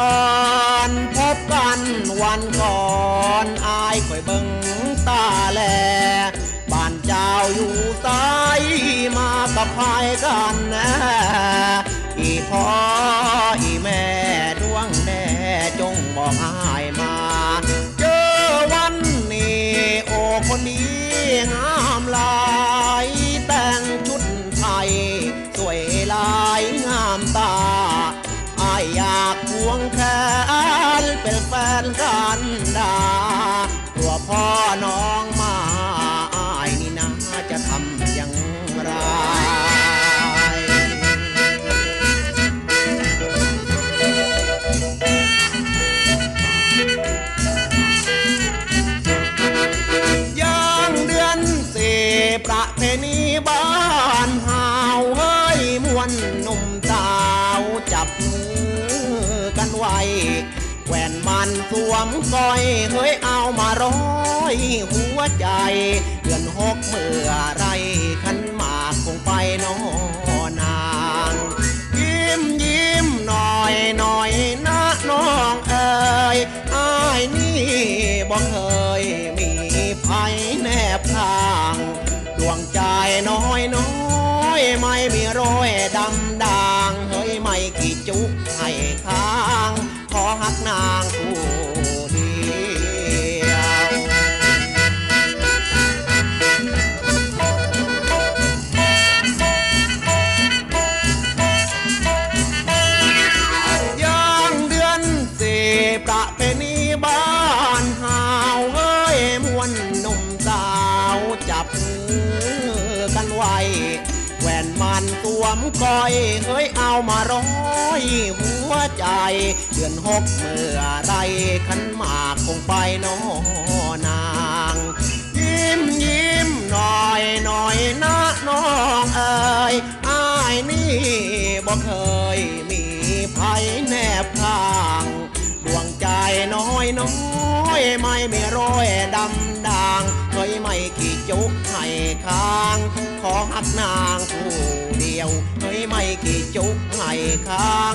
อ่อนพบกันวันก่อนอายคอยเบิ่งตาแลบ้านเจ้าอยู่ซ้ายมากับพายกันนะอีพอ แฟนกันดาตัวพ่อน้อง แหวนมันสวมก้อยเฮ้ยเอามาร้อยหัวใจ เดือนหกเมื่อไรขันหมากคงไปนอนาง ยิ้มยิ้มหน่อยหน่อยนะน้องเอ๋ยอายนี่บอกเคยมีภัยแนบข้าง ดวงใจน้อยน้อยไม่มีรอยดำ ไว้แหวนมันสวมก้อยเฮ้ยเอามาร้อยหัวใจ เดือนหกเมื่อไรขันหมากคงไปนอนาง ยิ้มยิ้มหน่อยหน่อยนะน้องเอ๋ยอายนี่บ่เคยมีภัยแนบข้างดวงใจน้อยน้อยไม่มีรอยดำด่างเคยไม่กี่จุกให้ค้าง ขอหักนางผู้เดียวเคยไม่กี่จุกให้ค้าง